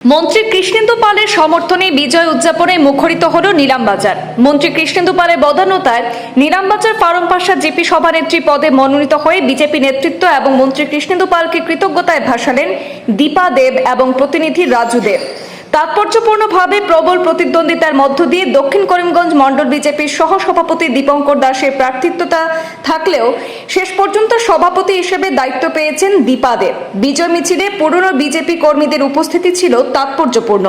মন্ত্রী কৃষ্ণেন্দু পালের সমর্থনে বিজয় উদযাপনে মুখরিত হল নিলামবাজার মন্ত্রী কৃষ্ণেন্দু পালের বদান্যতায় নিলামবাজার ফারম পাশা জেপি সভানেত্রী পদে মনোনীত হয়ে বিজেপি নেতৃত্ব এবং মন্ত্রী কৃষ্ণেন্দু পালকে কৃতজ্ঞতায় ভাসালেন দীপা দেব এবং প্রতিনিধি রাজু দেব। তাৎপর্যপূর্ণভাবে প্রবল প্রতিদ্বন্দ্বিতার মধ্য দিয়ে দক্ষিণ করিমগঞ্জ মণ্ডল বিজেপির সহসভাপতি দীপঙ্কর দাসের প্রার্থিত্বতা থাকলেও শেষ পর্যন্ত সভাপতি হিসেবে দায়িত্ব পেয়েছেন দীপা দেব বিজয় মিছিলে পুরনো বিজেপি কর্মীদের উপস্থিতি ছিল তাৎপর্যপূর্ণ।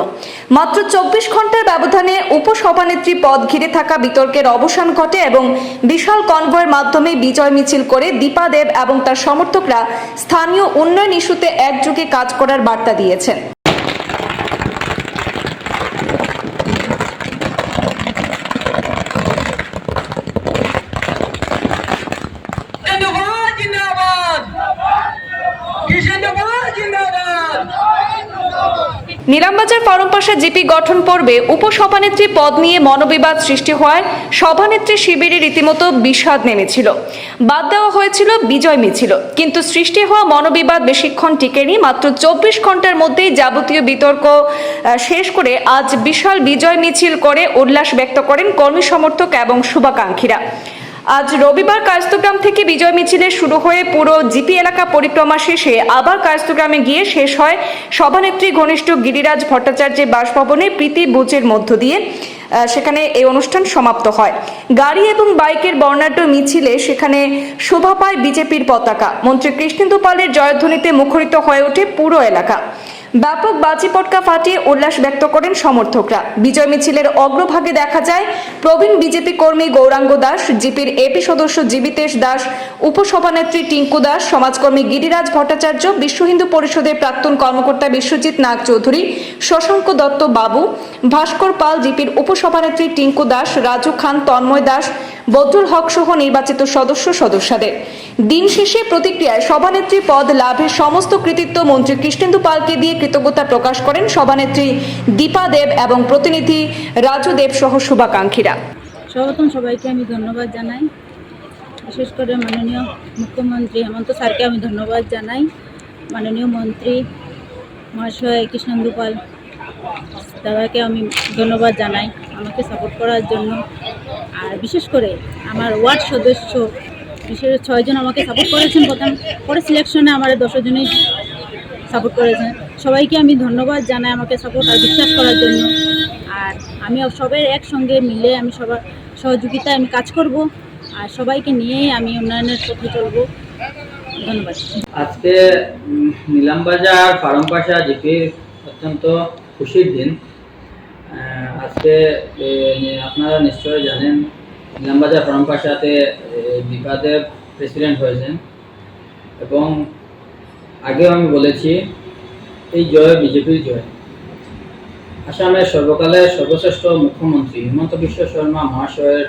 মাত্র চব্বিশ ঘণ্টার ব্যবধানে উপসভানেত্রী পদ ঘিরে থাকা বিতর্কের অবসান ঘটে এবং বিশাল কনভয়ের মাধ্যমে বিজয় মিছিল করে দীপা দেব এবং তার সমর্থকরা স্থানীয় উন্নয়ন ইস্যুতে একযোগে কাজ করার বার্তা দিয়েছেন। নিলামবাজার ফরমপাশা জিপি গঠন পর্বে উপসভানেত্রী পদ নিয়ে মনোবিবাদ সৃষ্টি হওয়ায় সভানেত্রী শিবিরে রীতিমতো বিষাদ নেমেছিল। বাদ দেওয়া হয়েছিল, বিজয় মিছিল। কিন্তু সৃষ্টি হওয়া মনোবিবাদ বেশিক্ষণ টিকেনি, মাত্র চব্বিশ ঘণ্টার মধ্যেই যাবতীয় বিতর্ক শেষ করে আজ বিশাল বিজয় মিছিল করে উল্লাস ব্যক্ত করেন কর্মী সমর্থক এবং শুভাকাঙ্ক্ষীরা। আজ রবিবার কায়স্তগ্রাম থেকে বিজয় মিছিলে শুরু হয়ে পুরো জিপি এলাকা পরিক্রমা শেষে আবার কায়স্তগ্রামে গিয়ে শেষ হয় সভানেত্রী ঘনিষ্ঠ গিরিরাজ ভট্টাচার্যের বাসভবনে প্রীতি বুচের মধ্য দিয়ে। সেখানে এই অনুষ্ঠান সমাপ্ত হয়। গাড়ি এবং বাইকের বর্ণাঢ্য মিছিলে সেখানে শোভা পায় বিজেপির পতাকা। মন্ত্রী কৃষ্ণেন্দু পালের জয়ধ্বনিতে মুখরিত হয়ে ওঠে পুরো এলাকা। ব্যাপক বাজি পটকা ফাটিয়ে উল্লাস ব্যক্ত করেন সমর্থকরা। বিজয় মিছিলের অগ্রভাগে দেখা যায়, প্রবীণ বিজেপি কর্মী গৌরাঙ্গ দাস, জিপির এপি সদস্য জীবিতেশ দাস, উপসভানেত্রী টিঙ্কু দাস, সমাজকর্মী গিরিরাজ ভট্টাচার্য, বিশ্ব হিন্দু পরিষদের প্রাক্তন কর্মকর্তা বিশ্বজিৎ নাগ চৌধুরী, শশাঙ্ক দত্ত বাবু, ভাস্কর পাল জিপির উপসভানেত্রী টিঙ্কু দাস, রাজু খান তন্ময় দাস বদরুল হক সহ নির্বাচিত সদস্য সদস্যদের। দিন শেষে প্রতিক্রিয়ায় সভানেত্রী পদ লাভের সমস্ত কৃতিত্ব মন্ত্রী কৃষ্ণেন্দু পালকে দিয়ে কৃতজ্ঞতা প্রকাশ করেন সভানেত্রী দীপা দেব এবং প্রতিনিধি রাজু দেব সহ শুভাকাঙ্ক্ষীরা। সর্বপ্রথম সবাইকে, আমি ধন্যবাদ জানাই। বিশেষ করে মাননীয় মুখ্যমন্ত্রী হেমন্ত স্যারকে আমি ধন্যবাদ জানাই। মাননীয় মন্ত্রী মহাশয় কৃষ্ণেন্দু পাল দাদাকে আমি ধন্যবাদ জানাই। আমাকে সাপোর্ট করার জন্য। আর বিশেষ করে আমার ওয়ার্ড সদস্য, বিশেষ ছয়জন আমাকে সাপোর্ট করেছেন প্রথম। পরে সিলেকশনে আমার দশজনেই সাপোর্ট করেছেন। সবাইকে আমি ধন্যবাদ জানাই আমাকে সাপোর্ট আর বিশ্বাস করার জন্য। আর আমি সবাই একসঙ্গে মিলে আমি সবার সহযোগিতায় আমি কাজ করব। আর সবাইকে নিয়েই আমি উন্নয়নের পথে চলব। ধন্যবাদ। আজকে নিলামবাজার, ফার্মপাশা, জিপির অত্যন্ত খুশির দিন। আজকে আপনারা নিশ্চয়ই জানেন, নিলামবাজার ফার্মপাশাতে দীপাদেব প্রেসিডেন্ট হয়েছেন। এবং আগেও আমি বলেছি, এই জয় বিজেপির জয়। আসামের সর্বকালের সর্বশ্রেষ্ঠ মুখ্যমন্ত্রী হিমন্ত বিশ্ব শর্মা মহাশয়ের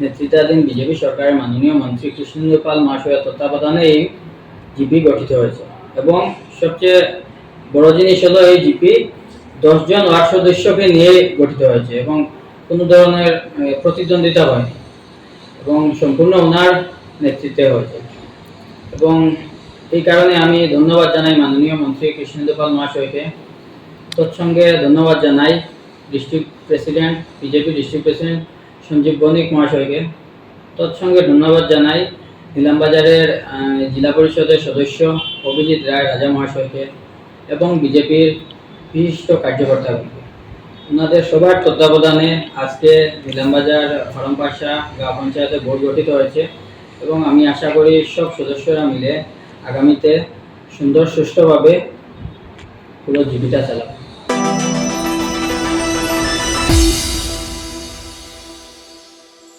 নেতৃত্বাধীন বিজেপি সরকারের মাননীয় মন্ত্রী কৃষ্ণেন্দু পাল মহাশয়ের তত্ত্বাবধানে এই জিপি গঠিত হয়েছে। এবং সবচেয়ে বড় জিনিস হলো এই জিপি দশজন ওয়ার্ড সদস্যকে নিয়ে গঠিত হয়েছে এবং কোনো ধরনের প্রতিদ্বন্দ্বিতা হয়নি এবং সম্পূর্ণ ওনার নেতৃত্বে হয়েছে। এবং এই কারণে আমি ধন্যবাদ জানাই মাননীয় মন্ত্রী কৃষ্ণেন্দু পাল মহাশয়কে। তৎসঙ্গে ধন্যবাদ জানাই district president, BJP district president Sanjib Banik মহাশয়কে। তৎসঙ্গে ধন্যবাদ জানাই নিলামবাজারের জেলা পরিষদের সদস্য অভিজিৎ রায় রাজা মহাশয়কে এবং বিজেপির বিশিষ্ট কার্যকর্তা ওনাদের সবার তত্ত্বাবধানে আজকে নিলামবাজার ফরমপাশা গ্রাম পঞ্চায়েতে বোর্ড গঠিত হয়েছে এবং আমি আশা করি সব সদস্যরা মিলে আগামীতে সুন্দর সুষ্ঠুভাবে পুরো জীবিকা চালাবে।